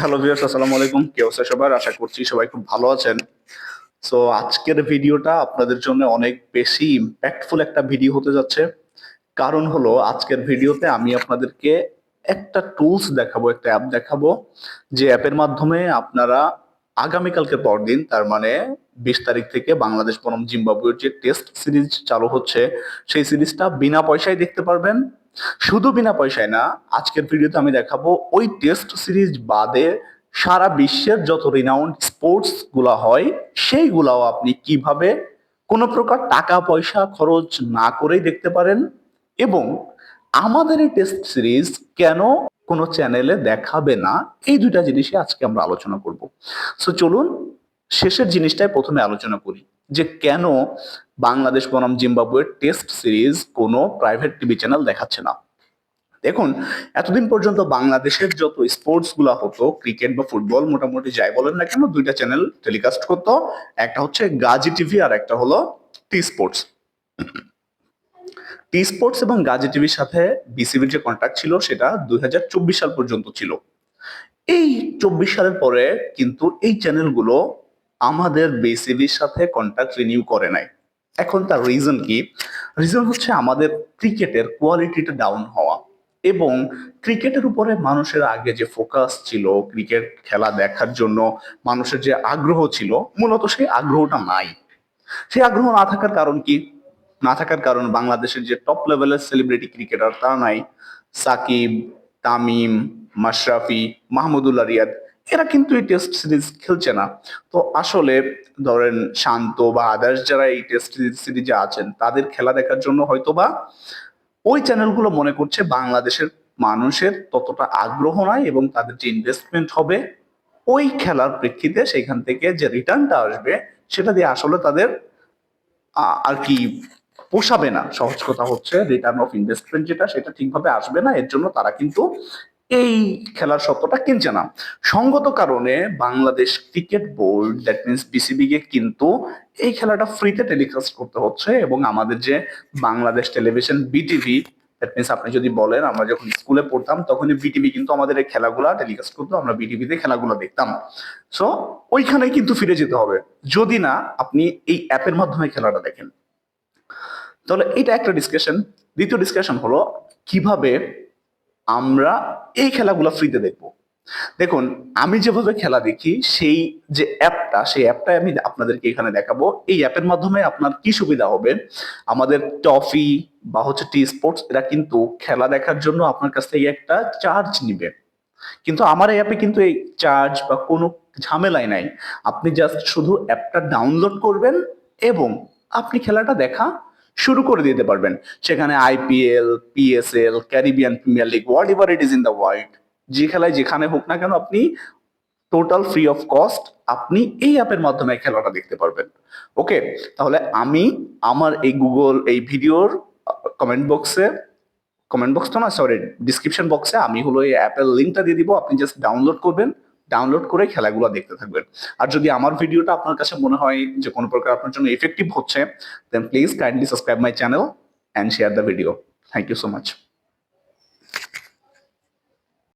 Hello viewers আসসালামু আলাইকুম। কি অবস্থা সবার? আশা করছি সবাই খুব ভালো আছেন। সো আজকের ভিডিওটা আপনাদের জন্য অনেক বেশি ইম্প্যাক্টফুল একটা ভিডিও হতে যাচ্ছে। কারণ হলো, আজকের ভিডিওতে আমি আপনাদেরকে একটা টুলস দেখাবো, একটা অ্যাপ দেখাবো। যে অ্যাপের মাধ্যমে আপনারা আগামীকালকে পরদিন, তার মানে বিশ তারিখ থেকে বাংলাদেশ বনাম জিম্বাবুয়ের যে টেস্ট সিরিজ চালু হচ্ছে, সেই সিরিজটা বিনা পয়সায় দেখতে পারবেন। শুধু বিনা পয়সায় না, আজকের ভিডিওতে আমি দেখাবো ওই টেস্ট সিরিজ বাদে সারা বিশ্বের যত রিনাউন্ড স্পোর্টসগুলা হয়, সেইগুলাও আপনি কীভাবে কোনো প্রকার টাকা, পয়সা, খরচ না করেই দেখতে পারেন এবং আমাদের এই টেস্ট সিরিজ কেন কোনো চ্যানেলে দেখাবে না, এই দুইটা জিনিসই আজকে আমরা আলোচনা করব। সো চলুন, শেষের জিনিসটাই প্রথমে আলোচনা করি। যে কেন বাংলাদেশ বনাম জিম্বাবুয়ের টেস্ট সিরিজ কোনো প্রাইভেট টিভি চ্যানেল দেখাচ্ছে না? দেখুন, এতদিন পর্যন্ত বাংলাদেশের যত স্পোর্টসগুলা হতো ক্রিকেট বা ফুটবল মোটামুটি যাই বলেন না কেন, দুইটা চ্যানেল টেলিকাস্ট করতো। একটা হচ্ছে গাজী টিভি আর একটা হলো টি স্পোর্টস টি স্পোর্টস এবং গাজী টিভির সাথে বিসিবির যে কন্ট্রাক্ট ছিল, সেটা দুই হাজার চব্বিশ সাল পর্যন্ত ছিল। এই চব্বিশ সালের পরে কিন্তু এই চ্যানেলগুলো আমাদের বিসিবির সাথে কন্ট্রাক্ট রিনিউ করে নাই। এখন তার রিজন কি? রিজন হচ্ছে আমাদের ক্রিকেটের কোয়ালিটিটা ডাউন হওয়া এবং ক্রিকেটের উপরে মানুষের আগে যে ফোকাস ছিল ক্রিকেট খেলা দেখার জন্য মানুষের যে আগ্রহ ছিল, মূলত সেই আগ্রহটা নাই। সেই আগ্রহ না থাকার কারণ কি? না থাকার কারণ বাংলাদেশের যে টপ লেভেলের সেলিব্রিটি ক্রিকেটার তা নাই, সাকিব তামিম, মাশরাফি, মাহমুদুল্লাহ রিয়াদ, এরা কিন্তু এই টেস্ট সিরিজ খেলছে না। তো আসলে ধরেন শান্ত বা আদার্স যারা এই টেস্ট সিরিজে আছেন, তাদের খেলা দেখার জন্য হয়তো বা ওই চ্যানেলগুলো মনে করছে বাংলাদেশের মানুষের ততটা আগ্রহ নাই এবং তাদের যে ইনভেস্টমেন্ট হবে, ওই খেলার প্রেক্ষিতে সেখান থেকে যে রিটার্নটা আসবে, সেটা দিয়ে আসলে তাদের আর কি পোষাবে না। সহজ কথা হচ্ছে রিটার্ন অফ ইনভেস্টমেন্ট যেটা, সেটা ঠিকভাবে আসবে না। এর জন্য তারা কিন্তু এই খেলার সত্যটা কিনছে না। সঙ্গত কারণে Bangladesh cricket board that means BCB কে কিন্তু এই খেলাটা ফ্রিতে টেলিকাস্ট করতে হচ্ছে এবং আমাদের যে Bangladesh television BTV that means আপনি যদি বলেন, আমরা যখন স্কুলে পড়তাম, তখনই বিটিভি কিন্তু আমাদের এই খেলাগুলা টেলিকাস্ট করতো। আমরা বিটিভিতে খেলাগুলো দেখতাম। সো ওইখানে কিন্তু ফিরে যেতে হবে। যদি না, আপনি এই অ্যাপের মাধ্যমে খেলাটা দেখেন। তাহলে এটা একটা ডিসকাশন দ্বিতীয় ডিসকাশন হলো, কীভাবে আমরা এই খেলাগুলো ফ্রিতে দেখব? দেখুন, আমি যেভাবে খেলা দেখি, সেই যে অ্যাপটা সেই অ্যাপটা আমি আপনাদেরকে এখানে দেখাবো। এই অ্যাপের মাধ্যমে আপনার কি সুবিধা হবে? আমাদের টফি বা হচ্ছে টি স্পোর্টস এরা কিন্তু খেলা দেখার জন্য আপনার কাছ থেকে একটা চার্জ নিবে। কিন্তু আমার এই অ্যাপে কিন্তু এই চার্জ বা কোনো ঝামেলাই নাই। আপনি জাস্ট শুধু অ্যাপটা ডাউনলোড করবেন এবং আপনি খেলাটা দেখা শুরু করে দিতে পারবেন। সেখানে IPL PSL Caribbean premier league world ever it is in the world যে খেলায় যেখানে হোক না কেন আপনি টোটাল ফ্রি অফ কস্ট আপনি এই অ্যাপের মাধ্যমে খেলাটা দেখতে পারবেন। ওকে তাহলে আমি আমার এই গুগল এই ভিডিওর কমেন্ট বক্সে কমেন্ট বক্সটা না সরি ডিসক্রিপশন বক্সে আমি হলো এই অ্যাপের লিঙ্কটা দিয়ে দিব। আপনি জাস্ট ডাউনলোড করবেন। ডাউনলোড করে খেলাগুলো দেখতে থাকবেন। আর যদি আমার ভিডিওটা আপনার কাছে মনে হয় যে কোনো প্রকার আপনার জন্য এফেক্টিভ হচ্ছে then please kindly subscribe my channel and share the video thank you so much